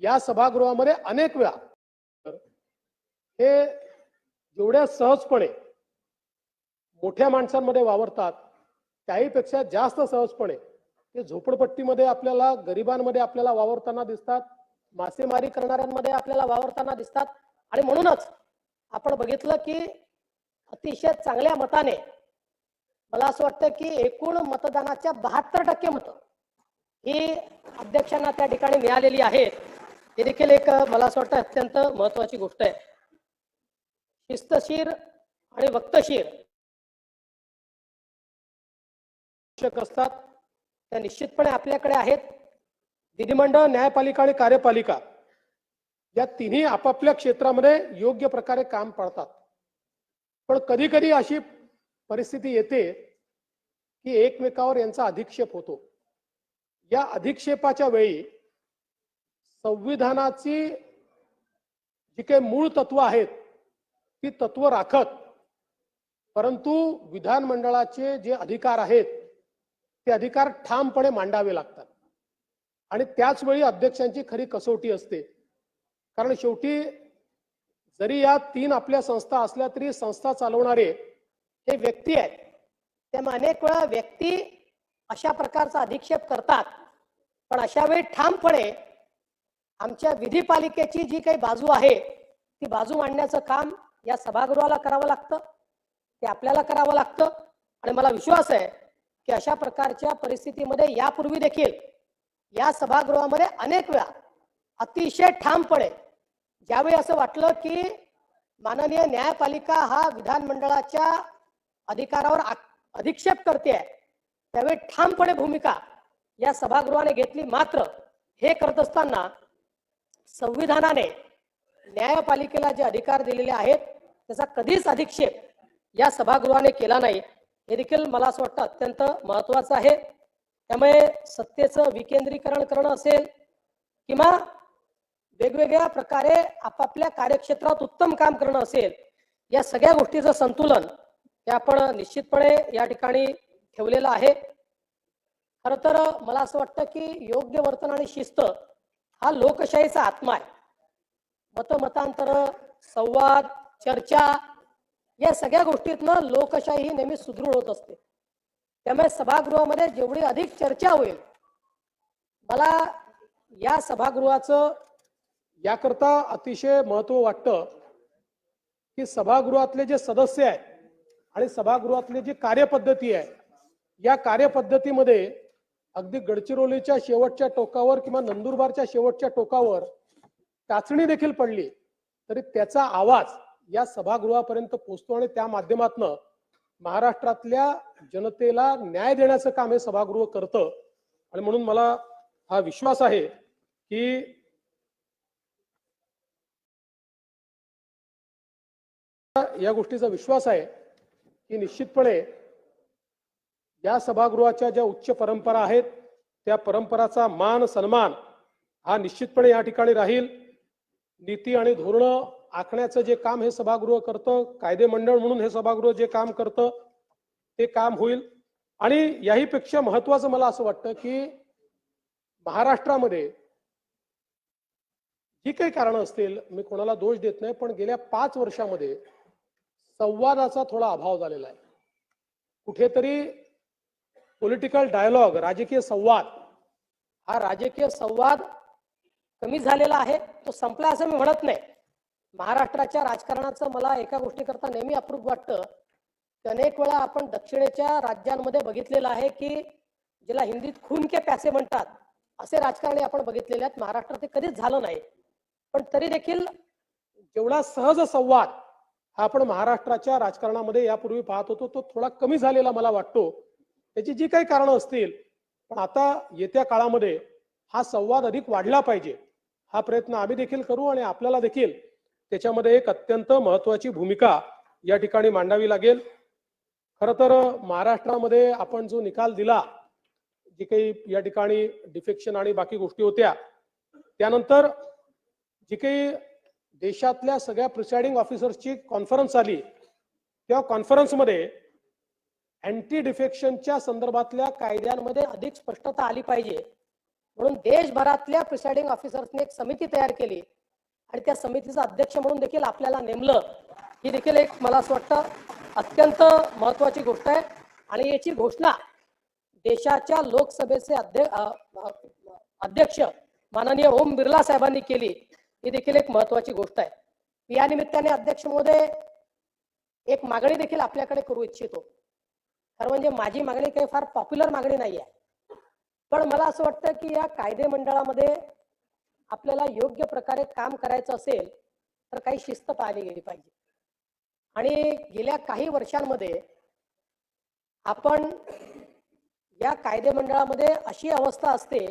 या सभागृहामध्ये अनेक वेळा. हे जेवढ्या सहजपणे मोठ्या माणसांमध्ये वावरतात त्याहीपेक्षा जास्त सहजपणे ते झोपडपट्टीमध्ये आपल्याला गरिबांमध्ये आपल्याला वावरताना दिसतात मासेमारी करणाऱ्यांमध्ये आपल्याला वावरताना दिसतात. आणि म्हणूनच आपण बघितलं की अतिशय चांगल्या मताने मला असं वाटतं की एकूण मतदानाच्या बहात्तर टक्के मतं ही अध्यक्षांना त्या ठिकाणी मिळालेली आहेत. हे देखील एक मला असं वाटतं अत्यंत महत्वाची गोष्ट आहे. शिस्तशीर आणि वक्तशीर शिक्षक असतात. त्या निश्चितपणे आपल्याकडे आहेत. विधिमंडळ न्यायपालिका आणि कार्यपालिका. या तिन्ही आपापल्या क्षेत्रामध्ये योग्य प्रकारे काम पाडतात. पण कधी कधी अशी परिस्थिती येते की एकमेकावर यांचा अधिक्षेप होतो. या अधिक्षेपाच्या वेळी संविधानाची जी काही मूळ तत्व आहेत ती तत्व राखत. परंतु विधानमंडळाचे जे अधिकार आहेत ते अधिकार ठामपणे मांडावे लागतात. आणि त्याच वेळी अध्यक्षांची खरी कसोटी असते. कारण शेवटी जरी या तीन आपल्या संस्था असल्या तरी संस्था चालवणारे हे व्यक्ती आहेत त्यामुळे अनेक वेळा व्यक्ती अशा प्रकारचा अधिक्षेप करतात पण अशा वेळी ठामपणे आमच्या विधीपालिकेची जी काही बाजू आहे ती बाजू मांडण्याचं काम या सभागृहाला करावं लागतं. ते आपल्याला करावं लागतं. आणि मला विश्वास आहे की अशा प्रकारच्या परिस्थितीमध्ये यापूर्वी देखील या सभागृहामध्ये अनेक वेळा अतिशय ठामपणे ज्यावेळी असं वाटलं की माननीय न्यायपालिका हा विधानमंडळाच्या अधिकारावर अधिक्षेप करते त्यावेळी ठामपणे भूमिका या सभागृहाने घेतली मात्र हे करत असताना संविधानाने न्यायपालिकेला जे अधिकार दिलेले आहेत त्याचा कधीच अधिक्षेप या सभागृहाने केला नाही. हे देखील मला असं वाटतं अत्यंत महत्वाचं आहे. त्यामुळे सत्तेचं विकेंद्रीकरण करणं असेल किंवा वेगवेगळ्या प्रकारे आपापल्या कार्यक्षेत्रात उत्तम काम करणं असेल या सगळ्या गोष्टीचं संतुलन हे आपण निश्चितपणे या ठिकाणी ठेवलेलं आहे. खरं तर मला असं वाटतं की योग्य वर्तन आणि शिस्त हा लोकशाहीचा आत्मा आहे. मतमतांतर संवाद चर्चा या सगळ्या गोष्टीतनं लोकशाही ही नेहमी सुदृढ होत असते. त्यामुळे सभागृहामध्ये जेवढी अधिक चर्चा होईल मला या सभागृहाचं याकरता अतिशय महत्त्व वाटतं की सभागृहातले जे सदस्य आहेत आणि सभागृहातली जी कार्यपद्धती आहे या कार्यपद्धतीमध्ये अगदी गडचिरोलीच्या शेवटच्या टोकावर किंवा नंदुरबारच्या शेवटच्या टोकावर टाचणी देखील पडली. तरी त्याचा आवाज या सभागृहापर्यंत पोहोचतो आणि त्या माध्यमातनं महाराष्ट्रातल्या जनतेला न्याय देण्याचं काम हे सभागृह करतं. आणि म्हणून मला हा विश्वास आहे की या गोष्टीचा विश्वास आहे की निश्चितपणे या सभागृहाच्या ज्या उच्च परंपरा आहेत त्या परंपराचा मान सन्मान हा निश्चितपणे या ठिकाणी राहील. नीती आणि धोरणं आखण्याचं जे काम हे सभागृह करतं कायदे मंडळ म्हणून हे सभागृह जे काम करतं ते काम होईल. आणि याहीपेक्षा महत्वाचं मला असं वाटतं की महाराष्ट्रामध्ये जी काही कारणं असतील मी कोणाला दोष देत नाही पण गेल्या पाच वर्षामध्ये संवादाचा थोडा अभाव झालेला आहे. कुठेतरी पॉलिटिकल डायलॉग राजकीय संवाद. हा राजकीय संवाद कमी झालेला आहे तो संपला असं मी म्हणत नाही. महाराष्ट्राच्या राजकारणाचं मला एका गोष्टीकरता नेहमी अप्रूप वाटतं. की अनेक वेळा आपण दक्षिणेच्या राज्यांमध्ये बघितलेलं आहे की ज्याला हिंदीत खून के प्यासे म्हणतात असे राजकारणी आपण बघितलेले आहेत. महाराष्ट्रात ते कधीच झालं नाही. पण तरी देखील जेवढा सहज संवाद हा आपण महाराष्ट्राच्या राजकारणामध्ये यापूर्वी पाहत होतो तो थोडा कमी झालेला मला वाटतो. त्याची जी काही कारणं असतील पण आता येत्या काळामध्ये हा संवाद अधिक वाढला पाहिजे. हा प्रयत्न आम्ही देखील करू आणि आपल्याला देखील त्याच्यामध्ये एक अत्यंत महत्वाची भूमिका या ठिकाणी मांडावी लागेल. खरं तर महाराष्ट्रामध्ये आपण जो निकाल दिला जे काही या ठिकाणी डिफेक्शन आणि बाकी गोष्टी होत्या त्यानंतर जी काही देशातल्या सगळ्या प्रिसाइडिंग ऑफिसर्सची कॉन्फरन्स आली त्या कॉन्फरन्समध्ये अँटी डिफेक्शनच्या संदर्भातल्या कायद्यांमध्ये अधिक स्पष्टता आली पाहिजे. म्हणून देशभरातल्या प्रिसाइडिंग ऑफिसर्सने एक समिती तयार केली. आणि त्या समितीचा अध्यक्ष म्हणून देखील आपल्याला नेमलं. ही देखील एक मला असं वाटतं अत्यंत महत्वाची गोष्ट आहे. आणि याची घोषणा देशाच्या लोकसभेचे अध्यक्ष माननीय ओम बिर्ला साहेबांनी केली. ही देखील एक महत्वाची गोष्ट आहे. या निमित्ताने अध्यक्ष महोदय एक मागणी देखील आपल्याकडे करू इच्छितो. खरं म्हणजे माझी मागणी काही फार पॉप्युलर मागणी नाही आहे पण मला असं वाटतं की या कायदे मंडळामध्ये आपल्याला योग्य प्रकारे काम करायचं असेल तर काही शिस्त पाळली गेली पाहिजे. आणि गेल्या काही वर्षांमध्ये आपण या कायदे मंडळामध्ये अशी अवस्था असते